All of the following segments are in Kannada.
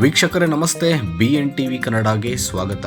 ವೀಕ್ಷಕರೇ, ನಮಸ್ತೆ. ಬಿ ಎನ್ ಟಿವಿ ಕನ್ನಡಗೆ ಸ್ವಾಗತ.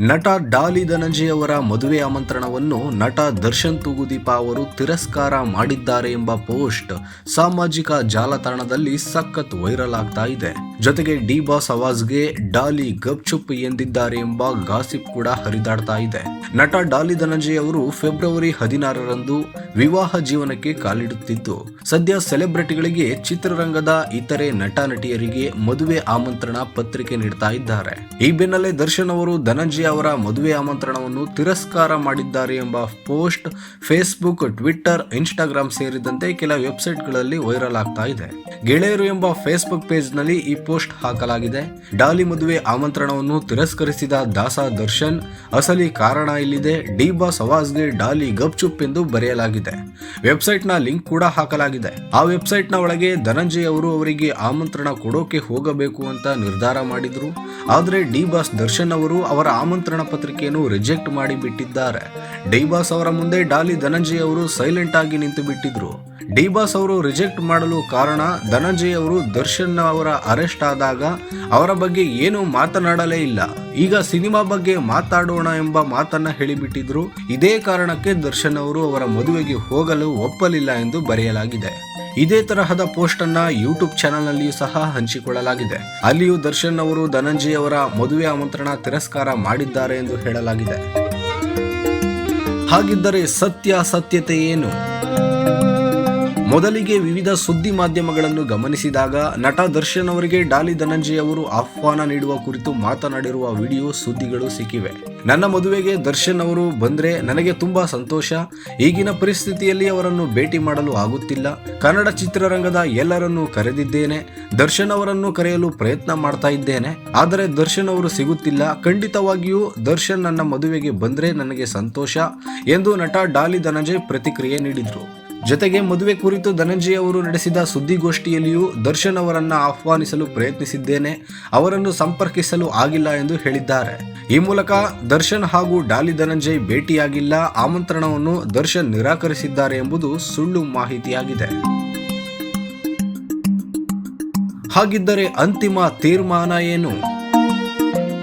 ನಟ ಡಾಲಿ ಧನಂಜಯ ಅವರ ಮದುವೆ ಆಮಂತ್ರಣವನ್ನು ನಟ ದರ್ಶನ್ ತೂಗುದೀಪ ಅವರು ತಿರಸ್ಕಾರ ಮಾಡಿದ್ದಾರೆ ಎಂಬ ಪೋಸ್ಟ್ ಸಾಮಾಜಿಕ ಜಾಲತಾಣದಲ್ಲಿ ಸಖತ್ ವೈರಲ್ ಆಗ್ತಾ ಇದೆ. ಜೊತೆಗೆ ಡಿ ಬಾಸ್ ಅವಾಜ್ಗೆ ಡಾಲಿ ಗಪ್ಚುಪ್ ಎಂದಿದ್ದಾರೆ ಎಂಬ ಗಾಸಿಪ್ ಕೂಡ ಹರಿದಾಡ್ತಾ ಇದೆ. ನಟ ಡಾಲಿ ಧನಂಜಯ ಅವರು ಫೆಬ್ರವರಿ ಹದಿನಾರರಂದು ವಿವಾಹ ಜೀವನಕ್ಕೆ ಕಾಲಿಡುತ್ತಿದ್ದು, ಸದ್ಯ ಸೆಲೆಬ್ರಿಟಿಗಳಿಗೆ ಚಿತ್ರರಂಗದ ಇತರೆ ನಟ ನಟಿಯರಿಗೆ ಮದುವೆ ಆಮಂತ್ರಣ ಪತ್ರಿಕೆ ನೀಡ್ತಾ ಇದ್ದಾರೆ. ಈ ಬೆನ್ನಲ್ಲೇ ದರ್ಶನ್ ಅವರು ಧನಂಜಯ ಅವರ ಮದುವೆ ಆಮಂತ್ರಣವನ್ನು ತಿರಸ್ಕಾರ ಮಾಡಿದ್ದಾರೆ ಎಂಬ ಪೋಸ್ಟ್ ಫೇಸ್ಬುಕ್ ಟ್ವಿಟರ್ ಇನ್ಸ್ಟಾಗ್ರಾಮ್ ಸೇರಿದಂತೆ ಕೆಲ ವೆಬ್ಸೈಟ್ಗಳಲ್ಲಿ ವೈರಲ್ ಆಗ್ತಾ ಇದೆ. ಗೆಳೆಯರು ಎಂಬ ಫೇಸ್ಬುಕ್ ಪೇಜ್ನಲ್ಲಿ ಈ ಪೋಸ್ಟ್ ಹಾಕಲಾಗಿದೆ. ಡಾಲಿ ಮದುವೆ ಆಮಂತ್ರಣವನ್ನು ತಿರಸ್ಕರಿಸಿದ ದಾಸ ದರ್ಶನ್, ಅಸಲಿ ಕಾರಣ ಇಲ್ಲಿದೆ ಡಿ ಬಾಸ್ ಅವಾಜ್ಗೆ ಡಾಲಿ ಗಪ್ಚುಪ್ ಎಂದು ಬರೆಯಲಾಗಿದೆ. ವೆಬ್ಸೈಟ್ನ ಲಿಂಕ್ ಕೂಡ ಹಾಕಲಾಗಿದೆ. ಆ ವೆಬ್ಸೈಟ್ನ ಒಳಗೆ ಧನಂಜಯ್ ಅವರು ಅವರಿಗೆ ಆಮಂತ್ರಣ ಕೊಡೋಕೆ ಹೋಗಬೇಕು ಅಂತ ನಿರ್ಧಾರ ಮಾಡಿದ್ರು. ಆದರೆ ಡಿ ಬಾಸ್ ದರ್ಶನ್ ಅವರು ಅವರ ಆಮಂತ್ರಣ ಪತ್ರಿಕೆಯನ್ನು ರಿಜೆಕ್ಟ್ ಮಾಡಿ ಬಿಟ್ಟಿದ್ದಾರೆ ಡಿ ಬಾಸ್ ಅವರ ಮುಂದೆ ಡಾಲಿ ಧನಂಜಯ್ ಅವರು ಸೈಲೆಂಟ್ ಆಗಿ ನಿಂತು ಬಿಟ್ಟಿದ್ರು ಡಿ ಬಾಸ್ ಅವರು ರಿಜೆಕ್ಟ್ ಮಾಡಲು ಕಾರಣ ಧನಂಜಯ್ ಅವರು ದರ್ಶನ್ ಅವರ ಅರೆಸ್ಟ್ ಆದಾಗ ಅವರ ಬಗ್ಗೆ ಏನು ಮಾತನಾಡಲೇ ಇಲ್ಲ. ಈಗ ಸಿನಿಮಾ ಬಗ್ಗೆ ಮಾತಾಡೋಣ ಎಂಬ ಮಾತನ್ನ ಹೇಳಿಬಿಟ್ಟಿದ್ರು. ಇದೇ ಕಾರಣಕ್ಕೆ ದರ್ಶನ್ ಅವರು ಅವರ ಮದುವೆಗೆ ಹೋಗಲು ಒಪ್ಪಲಿಲ್ಲ ಎಂದು ಬರೆಯಲಾಗಿದೆ. ಇದೇ ತರಹದ ಪೋಸ್ಟ್ ಅನ್ನ ಯೂಟ್ಯೂಬ್ ಚಾನೆಲ್ ನಲ್ಲಿಯೂ ಸಹ ಹಂಚಿಕೊಳ್ಳಲಾಗಿದೆ. ಅಲ್ಲಿಯೂ ದರ್ಶನ್ ಅವರು ಧನಂಜಯ್ ಅವರ ಮದುವೆ ಆಮಂತ್ರಣ ತಿರಸ್ಕಾರ ಮಾಡಿದ್ದಾರೆ ಎಂದು ಹೇಳಲಾಗಿದೆ. ಹಾಗಿದ್ದರೆ ಸತ್ಯ ಸತ್ಯತೆ ಏನು? ಮೊದಲಿಗೆ ವಿವಿಧ ಸುದ್ದಿ ಮಾಧ್ಯಮಗಳನ್ನು ಗಮನಿಸಿದಾಗ ನಟ ದರ್ಶನ್ ಅವರಿಗೆ ಡಾಲಿ ಧನಂಜಯ ಅವರು ಆಹ್ವಾನ ನೀಡುವ ಕುರಿತು ಮಾತನಾಡಿರುವ ವಿಡಿಯೋ ಸುದ್ದಿಗಳು ಸಿಕ್ಕಿವೆ. ನನ್ನ ಮದುವೆಗೆ ದರ್ಶನ್ ಅವರು ಬಂದ್ರೆ ನನಗೆ ತುಂಬಾ ಸಂತೋಷ. ಈಗಿನ ಪರಿಸ್ಥಿತಿಯಲ್ಲಿ ಅವರನ್ನು ಭೇಟಿ ಮಾಡಲು ಆಗುತ್ತಿಲ್ಲ. ಕನ್ನಡ ಚಿತ್ರರಂಗದ ಎಲ್ಲರನ್ನೂ ಕರೆದಿದ್ದೇನೆ. ದರ್ಶನ್ ಅವರನ್ನು ಕರೆಯಲು ಪ್ರಯತ್ನ ಮಾಡ್ತಾ ಇದ್ದೇನೆ. ಆದರೆ ದರ್ಶನ್ ಅವರು ಸಿಗುತ್ತಿಲ್ಲ. ಖಂಡಿತವಾಗಿಯೂ ದರ್ಶನ್ ನನ್ನ ಮದುವೆಗೆ ಬಂದ್ರೆ ನನಗೆ ಸಂತೋಷ ಎಂದು ನಟ ಡಾಲಿ ಧನಂಜಯ್ ಪ್ರತಿಕ್ರಿಯೆ ನೀಡಿದರು. ಜೊತೆಗೆ ಮದುವೆ ಕುರಿತು ಧನಂಜಯ ಅವರು ನಡೆಸಿದ ಸುದ್ದಿಗೋಷ್ಠಿಯಲ್ಲಿಯೂ ದರ್ಶನ್ ಅವರನ್ನ ಆಹ್ವಾನಿಸಲು ಪ್ರಯತ್ನಿಸಿದ್ದೇನೆ. ಅವರನ್ನು ಸಂಪರ್ಕಿಸಲು ಆಗಿಲ್ಲ ಎಂದು ಹೇಳಿದ್ದಾರೆ. ಈ ಮೂಲಕ ದರ್ಶನ್ ಹಾಗೂ ಡಾಲಿ ಧನಂಜಯ್ ಭೇಟಿಯಾಗಿಲ್ಲ. ಆಮಂತ್ರಣವನ್ನು ದರ್ಶನ್ ನಿರಾಕರಿಸಿದ್ದಾರೆ ಎಂಬುದು ಸುಳ್ಳು ಮಾಹಿತಿಯಾಗಿದೆ. ಹಾಗಿದ್ದರೆ ಅಂತಿಮ ತೀರ್ಮಾನ ಏನು?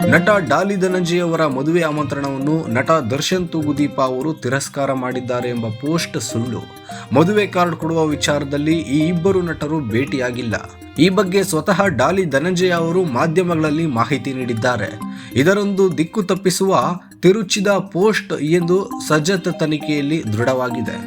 ನಟ ಡಾಲಿ ಧನಂಜಯ್ ಅವರ ಮದುವೆ ಆಮಂತ್ರಣವನ್ನು ನಟ ದರ್ಶನ್ ತೂಗುದೀಪ ಅವರು ತಿರಸ್ಕಾರ ಮಾಡಿದ್ದಾರೆ ಎಂಬ ಪೋಸ್ಟ್ ಸುಳ್ಳು. ಮದುವೆ ಕಾರ್ಡ್ ಕೊಡುವ ವಿಚಾರದಲ್ಲಿ ಈ ಇಬ್ಬರು ನಟರು ಭೇಟಿಯಾಗಿಲ್ಲ. ಈ ಬಗ್ಗೆ ಸ್ವತಃ ಡಾಲಿ ಧನಂಜಯ ಅವರು ಮಾಧ್ಯಮಗಳಲ್ಲಿ ಮಾಹಿತಿ ನೀಡಿದ್ದಾರೆ. ಇದರೊಂದು ದಿಕ್ಕು ತಪ್ಪಿಸುವ ತಿರುಚಿದ ಪೋಸ್ಟ್ ಎಂದು ಸಜ್ಜತ ತನಿಖೆಯಲ್ಲಿ ದೃಢವಾಗಿದೆ.